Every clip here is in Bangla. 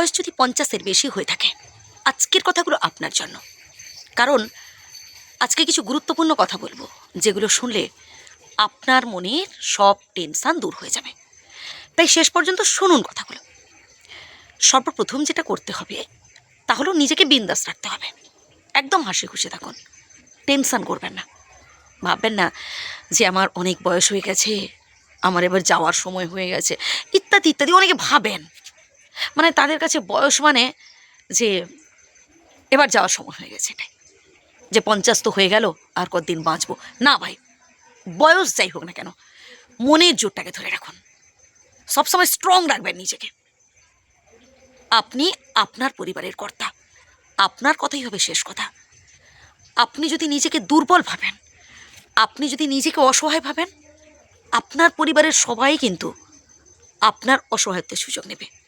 বয়স যদি পঞ্চাশের বেশি হয়ে থাকে, আজকের কথাগুলো আপনার জন্য। কারণ, আজকে কিছু গুরুত্বপূর্ণ কথা বলব, যেগুলো শুনলে আপনার মনের সব টেনশান দূর হয়ে যাবে। তাই শেষ পর্যন্ত শুনুন কথাগুলো। সর্বপ্রথম যেটা করতে হবে, তা হলো নিজেকে বিন্দাস রাখতে হবে। একদম হাসি খুশি থাকুন। টেনশান করবেন না। ভাববেন না যে আমার অনেক বয়স হয়ে গেছে, আমার এবার যাওয়ার সময় হয়ে গেছে, ইত্যাদি ইত্যাদি অনেকে ভাবেন। মানে তাদের কাছে বয়স মানে যে এবার যাওয়ার সময় হয়ে গেছে এটাই। যে পঞ্চাশ তো হয়ে গেল, আর কতদিন বাঁচবো? না ভাই, বয়স যাই হোক না কেন, মনের জোরটাকে ধরে রাখুন। সবসময় স্ট্রং রাখবেন নিজেকে। আপনি আপনার পরিবারের কর্তা, আপনার কথাই হবে শেষ কথা। আপনি যদি নিজেকে দুর্বল ভাবেন, আপনি যদি নিজেকে অসহায় ভাবেন, আপনার পরিবারের সবাই কিন্তু আপনার অসহায়ত্বের সুযোগ নেবে।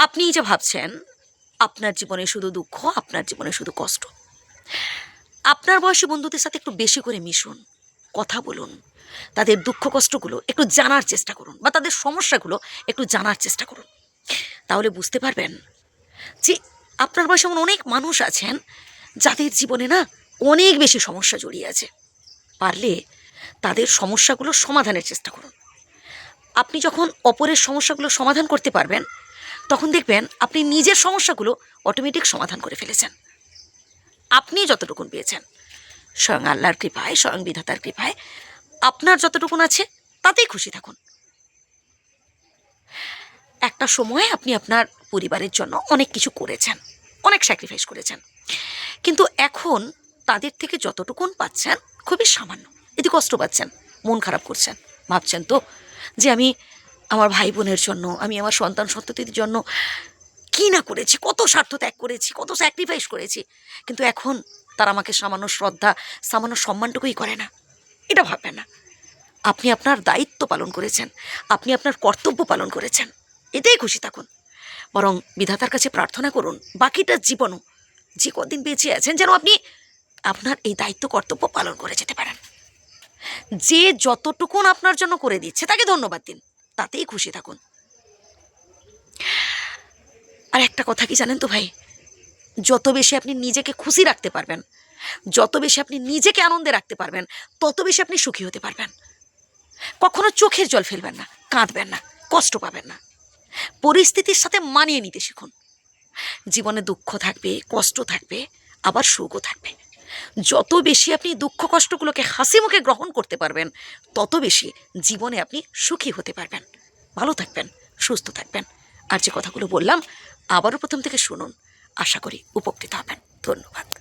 আপনি যে ভাবছেন, আপনার জীবনে শুধু দুঃখ, আপনার জীবনে শুধু কষ্ট। আপনার বয়সী বন্ধুদের সাথে একটু বেশি করে মিশুন, কথা বলুন, তাদের দুঃখ কষ্টগুলো একটু জানার চেষ্টা করুন বা তাদের সমস্যাগুলো একটু জানার চেষ্টা করুন। তাহলে বুঝতে পারবেন যে আপনার বয়সে এমন অনেক মানুষ আছেন, যাদের জীবনে না অনেক বেশি সমস্যা জড়িয়ে আছে। পারলে তাদের সমস্যাগুলো সমাধানের চেষ্টা করুন। আপনি যখন অপরের সমস্যাগুলো সমাধান করতে পারবেন তখন দেখবেন আপনি নিজের সমস্যাগুলো অটোমেটিক সমাধান করে ফেলেছেন। আপনি যতটুকুন পেয়েছেন, স্বয়ং আল্লাহর কৃপায়, স্বয়ং বিধাতার কৃপায়, আপনার যতটুকুন আছে, তাতেই খুশি থাকুন। একটা সময় আপনি আপনার পরিবারের জন্য অনেক কিছু করেছেন, অনেক স্যাক্রিফাইস করেছেন। কিন্তু এখন তাদের থেকে যতটুকুন পাচ্ছেন, খুবই সামান্য। এতে কষ্ট পাচ্ছেন, মন খারাপ করছেন। ভাবছেন, তো, যে আমি আমার ভাই বোনের জন্য, আমি আমার সন্তান সন্ততির জন্য কী না করেছি, কত স্বার্থ ত্যাগ করেছি, কত স্যাক্রিফাইস করেছি, কিন্তু এখন তারা আমাকে সামান্য শ্রদ্ধা, সামান্য সম্মানটুকুই করে না। এটা ভাববেন না। আপনি আপনার দায়িত্ব পালন করেছেন, আপনি আপনার কর্তব্য পালন করেছেন, এতেই খুশি থাকুন। বরং বিধাতার কাছে প্রার্থনা করুন, বাকিটা জীবনও যে কদিন বেঁচে আছেন যেন আপনি আপনার এই দায়িত্ব, কর্তব্য পালন করে যেতে পারেন। যে যতটুকুন আপনার জন্য করে দিচ্ছে, তাকে ধন্যবাদ দিন। তাতেই খুশি থাকুন। আর একটা কথা কি জানেন তো ভাই? যত বেশি আপনি নিজেকে খুশি রাখতে পারবেন, যত বেশি আপনি নিজেকে আনন্দে রাখতে পারবেন, তত বেশি আপনি সুখী হতে পারবেন। কখনো চোখের জল ফেলবেন না, কাঁদবেন না, কষ্ট পাবেন না। পরিস্থিতির সাথে মানিয়ে নিতে শিখুন। জীবনে দুঃখ থাকবে, কষ্ট থাকবে, আবার সুখও থাকবে। যত বেশি আপনি দুঃখ কষ্টগুলোকে হাসি মুখে গ্রহণ করতে পারবেন, তত বেশি জীবনে আপনি সুখী হতে পারবেন। ভালো থাকবেন, সুস্থ থাকবেন। আর যে কথাগুলো বললাম, আবারও প্রথম থেকে শুনুন। আশা করি উপকৃত হবেন। ধন্যবাদ।